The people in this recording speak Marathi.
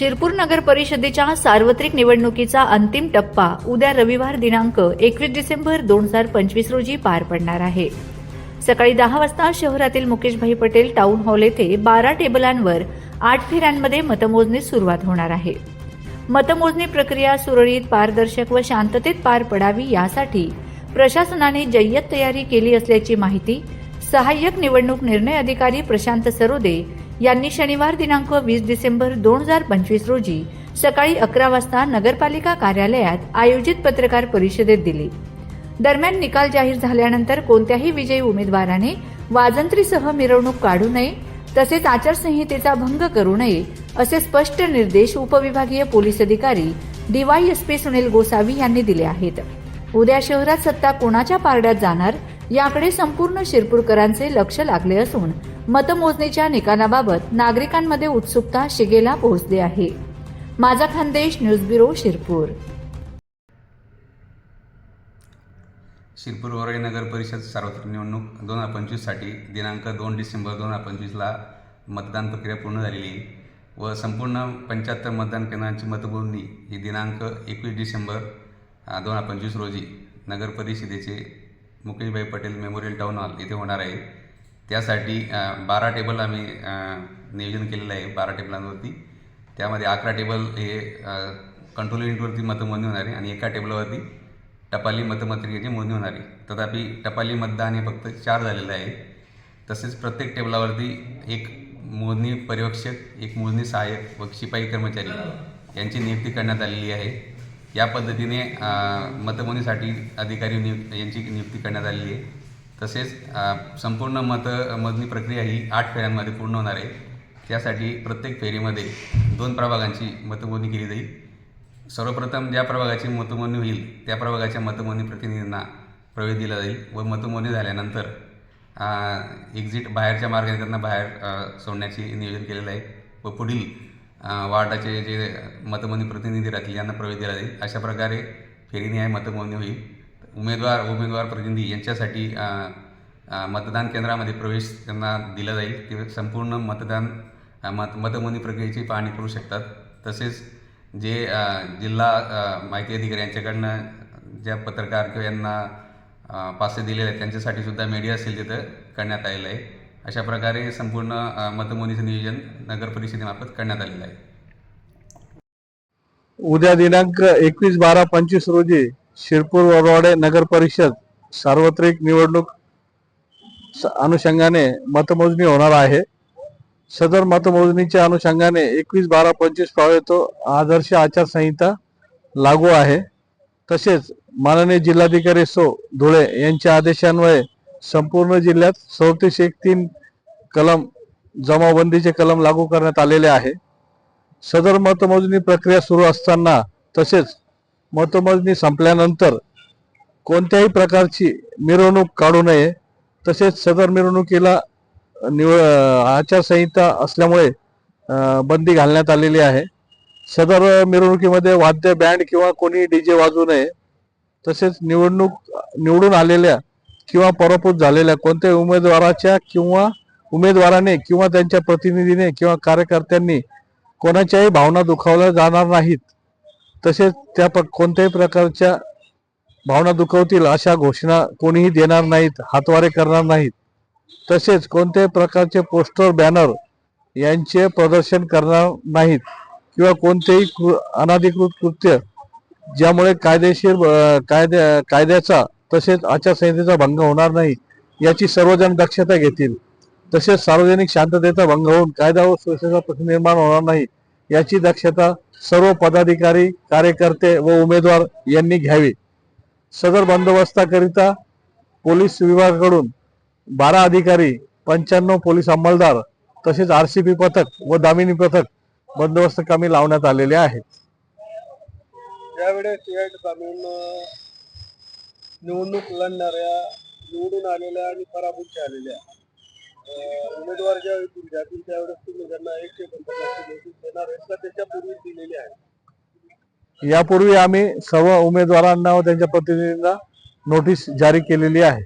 शिरपूर नगर परिषदेच्या सार्वत्रिक निवडणुकीचा अंतिम टप्पा उद्या रविवार दिनांक एकवीस डिसेंबर दोन हजार पंचवीस रोजी पार पडणार आहे. सकाळी दहा वाजता शहरातील मुकेशभाई पटेल टाउन हॉल येथे बारा टेबलांवर आठ फेऱ्यांमध्ये मतमोजणी सुरुवात होणार आहे. मतमोजणी प्रक्रिया सुरळीत पारदर्शक व शांततेत पार पडावी यासाठी प्रशासनाने जय्यत तयारी केली असल्याची माहिती सहाय्यक निवडणूक निर्णय अधिकारी प्रशांत सरोदे यांनी शनिवार दिनांक वीस डिसेंबर दोन हजार पंचवीस रोजी सकाळी अकरा वाजता नगरपालिका कार्यालयात आयोजित पत्रकार परिषदेत दिली. दरम्यान निकाल जाहीर झाल्यानंतर कोणत्याही विजयी उमेदवाराने वाजंत्रीसह मिरवणूक काढू नये तसेच आचारसंहितेचा भंग करू नये असे स्पष्ट निर्देश उपविभागीय पोलीस अधिकारी डीवायएसपी सुनील गोसावी यांनी दिले आहेत. उद्या शहरात सत्ता कोणाच्या पारड्यात जाणार याकडे संपूर्ण शिरपूरकरांचे लक्ष लागले असून मतमोजणीच्या निकालाबाबत नागरिकांमध्ये उत्सुकता शिगेला पोहोचली आहे. माझा खानदेश न्यूज ब्युरो शिरपूर. शिरपूर वरळी नगर परिषद सार्वत्रिक निवडणूक दोन हजार पंचवीससाठी दिनांक दोन डिसेंबर दोन हजार पंचवीसला मतदान प्रक्रिया पूर्ण झालेली व संपूर्ण पंच्याहत्तर मतदान केंद्रांची मतमोजणी ही दिनांक एकवीस डिसेंबर दोन हजार पंचवीस रोजी नगर परिषदेचे Mukeshbhai Patel memorial town hall येथे होणार आहे. त्यासाठी बारा टेबल आम्ही नियोजन केलेलं आहे बारा टेबलांवरती. त्यामध्ये अकरा टेबल हे कंट्रोल युनिटवरती मतमोजणी होणार आहे आणि एका टेबलावरती टपाली मतपत्रिकेची मोजणी होणार आहे. तथापि टपाली मतदान हे फक्त चार झालेलं आहे. तसेच प्रत्येक टेबलावरती एक मोजणी पर्यवेक्षक एक मोजणी सहाय्यक व शिपाई कर्मचारी यांची नियुक्ती करण्यात आलेली आहे. या पद्धतीने मतमोजणीसाठी अधिकारी नियुक्त यांची नियुक्ती करण्यात आलेली आहे. तसेच संपूर्ण मत मोजणी प्रक्रिया ही आठ फेऱ्यांमध्ये पूर्ण होणार आहे. त्यासाठी प्रत्येक फेरीमध्ये दोन प्रभागांची मतमोजणी केली जाईल. सर्वप्रथम ज्या प्रभागाची मतमोजणी होईल त्या प्रभागाच्या मतमोजणी प्रतिनिधींना प्रवेश दिला जाईल व मतमोजणी झाल्यानंतर एक्झिट बाहेरच्या मार्गाने त्यांना बाहेर सोडण्याचे नियोजन केलेलं आहे व पुढील वार्डाचे जे मतमोजणी प्रतिनिधी राहतील यांना प्रवेश दिला जाईल. अशा प्रकारे फेरीनिहाय मतमोजणी होईल. उमेदवार उमेदवार प्रतिनिधी यांच्यासाठी मतदान केंद्रामध्ये प्रवेश त्यांना दिला जाईल. ते संपूर्ण मतदान मत मतमोजणी प्रक्रियेची पाहणी करू शकतात. तसेच जे जिल्हा माहिती अधिकारी यांच्याकडनं ज्या पत्रकार किंवा यांना पासे दिलेले आहेत त्यांच्यासाठी सुद्धा मीडिया असेल तिथं करण्यात आलेलं आहे. अशा प्रकारे संपूर्ण मतमोजणीचं नियोजन नगर परिषदेमार्फत करण्यात आलेलं आहे. उद्या दिनांक एकवीस बारा पंचवीस रोजी शिरपूर वरवाडे नगर परिषद सार्वत्रिक निवडणूक स- अनुषंगाने मतमोजणी होणार आहे. सदर मतमोजणीच्या अनुषंगाने एकवीस बारा पंचवीस पावेतो आदर्श आचारसंहिता लागू आहे. तसेच माननीय जिल्हाधिकारी सो धुळे यांच्या आदेशान्वये संपूर्ण जिल्ह्यात चौतीस एक तीन कलम जमावबंदीचे कलम लागू करण्यात आलेले आहे. सदर मतमोजणी प्रक्रिया सुरू असताना तसेच मतमोजणी संपल्यानंतर कोणत्याही प्रकारची मिरवणूक काढू नये. तसेच सदर मिरवणुकीला निव आचारसंहिता असल्यामुळे बंदी घालण्यात आलेली आहे. सदर मिरवणुकीमध्ये वाद्य बँड किंवा कोणी डीजे वाजू नये. तसेच निवडणूक निवडून आलेल्या किंवा पराभूत झालेल्या कोणत्याही उमेदवाराच्या किंवा उमेदवाराने किंवा त्यांच्या प्रतिनिधीने किंवा कार्यकर्त्यांनी कोणाच्याही भावना दुखावल्या जाणार नाहीत. तसेच त्या प- कोणत्याही प्रकारच्या भावना दुखवतील अशा घोषणा कोणीही देणार नाहीत हातवारे करणार नाहीत. तसेच कोणत्याही प्रकारचे पोस्टर बॅनर यांचे प्रदर्शन करणार नाहीत किंवा कोणतेही कृ- अनाधिकृत कृत्य ज्यामुळे कायदेशीर कायद्या कायद्याचा तसेच आचारसंहितेचा भंग होणार नाही याची सर्वजण दक्षता घेतील. तसेच सार्वजनिक शांततेचा भंग होऊन कायदा व सुरक्षेचा प्रश्न निर्माण होणार नाही याची दक्षता सर्व पदाधिकारी कार्यकर्ते व उमेदवार यांनी घ्यावी. सदर बंदोबस्ताकरिता पोलीस विभागाकडून बारा अधिकारी पंच्याण्णव पोलीस अंमलदार तसेच आर सी पी पथक व दामिनी पथक बंदोबस्त कामी लावण्यात आलेले आहेत. त्यावेळेस या ठिकाणून निवडणूक लढणाऱ्या निवडून आलेल्या आणि पराभूत झालेल्या उमेदवार ज्या जातील त्यावेळेस तुम्ही त्यांना एकशे पंचवीस नोटीस देणार आहेत का? त्याच्यापूर्वी दिलेली आहे यापूर्वी आम्ही सर्व उमेदवारांना व त्यांच्या प्रतिनिधींना नोटीस जारी केलेली आहे.